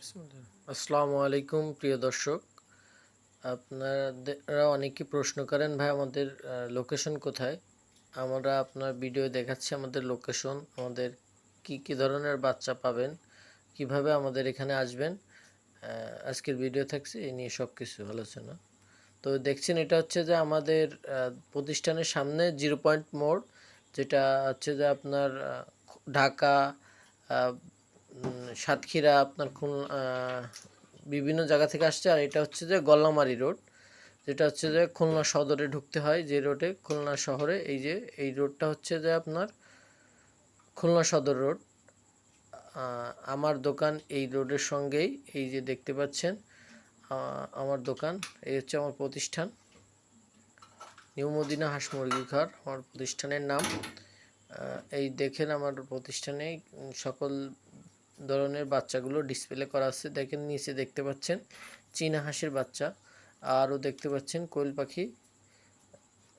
আসসালামু আলাইকুম, প্রিয় দর্শক। আপনারা অনেকেই প্রশ্ন করেন, ভাই, আমাদের লোকেশন কোথায়? আমরা আপনার ভিডিও দেখাচ্ছি আমাদের লোকেশন আমাদের কি কি ধরনের বাচ্চা পাবেন, কীভাবে আমাদের এখানে আসবেন। আজকের ভিডিও থাকছে, এই নিয়ে সব কিছু আলোচনা। তো দেখছেন, এটা হচ্ছে যে আমাদের প্রতিষ্ঠানের সামনে জিরো পয়েন্ট মোড়, যেটা হচ্ছে যে আপনার ঢাকা সাতক্ষীরা আপনার আহ, বিভিন্ন জায়গা থেকে আসছে। আর এটা হচ্ছে যে গল্লামারি রোড যেটা হচ্ছে যে খুলনা সদরে ঢুকতে হয় যে রোডে খুলনা শহরে। এই যে এই রোডটা হচ্ছে যে আপনার খুলনা সদর রোড। আমার দোকান এই রোডের সঙ্গেই এই যে দেখতে পাচ্ছেন আমার দোকান এই হচ্ছে আমার প্রতিষ্ঠান। নিউ মদিনা হাঁস মুরগি ঘর আমার প্রতিষ্ঠানের নাম। এই দেখেন আমার প্রতিষ্ঠানে সকল ধরনের বাচ্চাগুলো ডিসপ্লে করা আছে। দেখেন, নিচে দেখতে পাচ্ছেন চীনা হাঁসের বাচ্চা। আরও দেখতে পাচ্ছেন কোয়েল পাখি।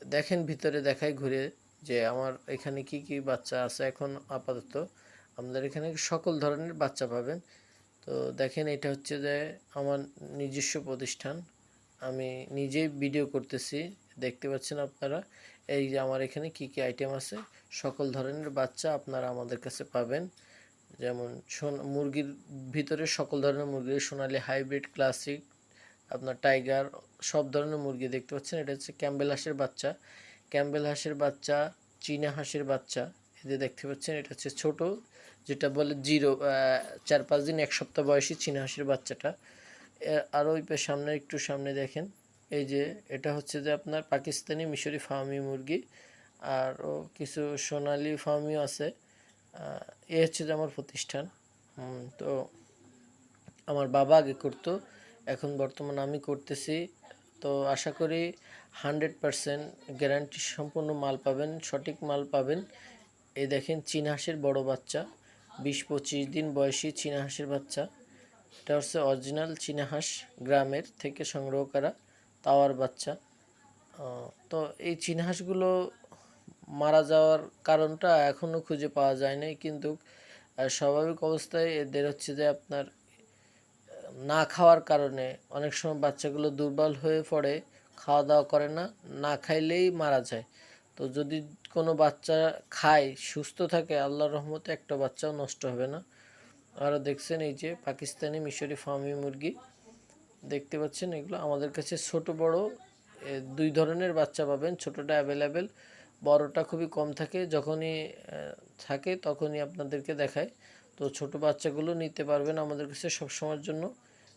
দেখেন, ভিতরে দেখাই ঘুরে যে আমার এখানে কি কি বাচ্চা আছে এখন আপাতত। আমাদের এখানে সকল ধরনের বাচ্চা পাবেন। তো দেখেন, এটা হচ্ছে যে আমার নিজস্ব প্রতিষ্ঠান। আমি নিজেই ভিডিও করতেছি। দেখতে পাচ্ছেন আপনারা? এই যে আমার এখানে কি কি আইটেম আছে? সকল ধরনের বাচ্চা আপনারা আমাদের কাছে পাবেন। যেমন মুরগির ভিতরে সকল ধরনের মুরগি, সোনালি হাইব্রিড, ক্লাসিক, আপনার টাইগার, সব ধরনের মুরগি দেখতে পাচ্ছেন। এটা হচ্ছে ক্যাম্বেল হাঁসের বাচ্চা। ক্যাম্বেল হাঁসের বাচ্চা, চীনা হাঁসের বাচ্চা যে দেখতে পাচ্ছেন, এটা হচ্ছে ছোট, যেটা বলে জিরো চার, পাঁচ দিন, এক সপ্তাহ বয়সী চীনা হাঁসের বাচ্চাটা। আর ওই সামনে, একটু সামনে দেখেন, এই যে এটা হচ্ছে যে আপনার পাকিস্তানি মিশরি ফার্মি মুরগি। আর কিছু সোনালি ফার্মিও আছে। এ হচ্ছে যে আমার প্রতিষ্ঠান। তো আমার বাবা আগে করতো, এখন বর্তমান আমি করতেছি। তো আশা করি হান্ড্রেড পারসেন্ট গ্যারান্টি সম্পূর্ণ মাল পাবেন, সঠিক মাল পাবেন। এই দেখেন, চীন হাঁসের বড় বাচ্চা, বিশ পঁচিশ দিন বয়সী চীনা হাঁসের বাচ্চা। এটা হচ্ছে অরিজিনাল চীনা হাঁস, গ্রামের থেকে সংগ্রহ করা তাওয়ার বাচ্চা। তো এই চীনা হাঁসগুলো মারা যাওয়ার কারণটা এখনও খুঁজে পাওয়া যায় নাই কিন্তু স্বাভাবিক অবস্থায় এদের হচ্ছে যে আপনার না খাওয়ার কারণে অনেক সময় বাচ্চাগুলো দুর্বল হয়ে পড়ে খাওয়া দাওয়া করে না না খাইলেই মারা যায়। তো যদি কোনো বাচ্চা খায়, সুস্থ থাকে, আল্লাহর রহমতে একটা বাচ্চাও নষ্ট হবে না। আরও দেখছেন এই যে পাকিস্তানি মিশরি ফার্মি মুরগি, দেখতে পাচ্ছেন এগুলো আমাদের কাছে ছোট বড় দুই ধরনের বাচ্চা পাবেন, ছোটটা অ্যাভেলেবেল বড়টা খুবই কম থাকে, যখনই থাকে তখনই আপনাদেরকে দেখায়। তো ছোট বাচ্চাগুলো নিতে পারবেন আমাদের কাছে সব সময়ের জন্য।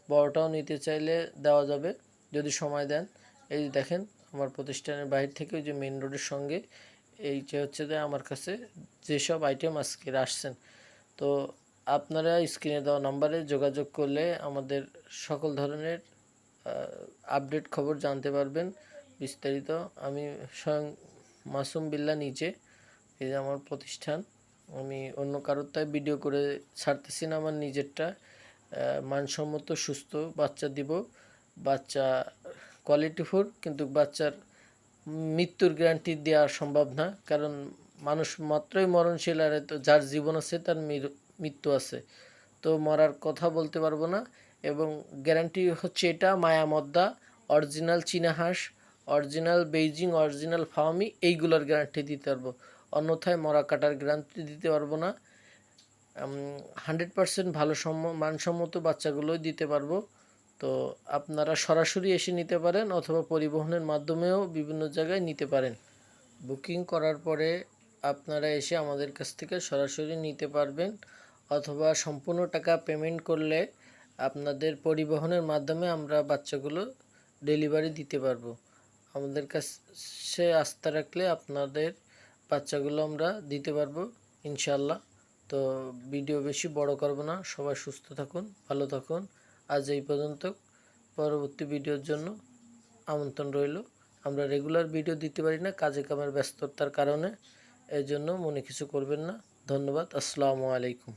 বড়টাও নিতে চাইলে দেওয়া যাবে, যদি সময় দেন। এই দেখেন, আমার প্রতিষ্ঠানের বাইরে থেকে ওই যে মেন রোডের সঙ্গে, এই যে হচ্ছে যে আমার কাছে যেসব আইটেম আজকে আসছেন। তো আপনারা স্ক্রিনে দেওয়া নাম্বারে যোগাযোগ করলে আমাদের সকল ধরনের আপডেট খবর জানতে পারবেন। বিস্তারিত আমি স্বয়ং মাসুম বিল্লা নিচে এই যে আমার প্রতিষ্ঠান। আমি অন্য কারোর তাই ভিডিও করে ছাড়তেছি না, আমার নিজেরটা। মানসম্মত, সুস্থ, বাচ্চা দিব। বাচ্চা কোয়ালিটিফুল কিন্তু বাচ্চার মৃত্যুর গ্যারান্টি দেওয়া সম্ভব না। কারণ মানুষ মাত্রই মরণশীল, আর তো যার জীবন আছে, তার মৃত্যু আছে। তো মরার কথা বলতে পারব না। এবং গ্যারান্টি হচ্ছে এটা, মায়ামদ্দা অরিজিনাল চীনা হাঁস। অরিজিনাল বেইজিং, অরিজিনাল ফার্মি এইগুলোর গ্যারান্টি দিতে পারব। অন্যথায় মরা কাটার গ্যারান্টি দিতে পারব না। হান্ড্রেড পার্সেন্ট ভালো সম মানসম্মত বাচ্চাগুলোই দিতে পারব। তো আপনারা সরাসরি এসে নিতে পারেন অথবা পরিবহনের মাধ্যমেও বিভিন্ন জায়গায় নিতে পারেন। বুকিং করার পরে আপনারা এসে আমাদের কাছ থেকে সরাসরি নিতে পারবেন অথবা সম্পূর্ণ টাকা পেমেন্ট করলে আপনাদের পরিবহনের মাধ্যমে আমরা বাচ্চাগুলো ডেলিভারি দিতে পারব। আমাদের কাছে আস্থা রাখলে আপনাদের বাচ্চাগুলো আমরা দিতে পারব ইনশাল্লাহ তো ভিডিও বেশি বড় করব না, সবাই সুস্থ থাকুন, ভালো থাকুন। আজ এই পর্যন্ত। পরবর্তী ভিডিওর জন্য আমন্ত্রণ রইল। আমরা রেগুলার ভিডিও দিতে পারি না, কাজে কামের ব্যস্ততার কারণে। এই জন্য মনে কিছু করবেন না। ধন্যবাদ। আসসালামু আলাইকুম।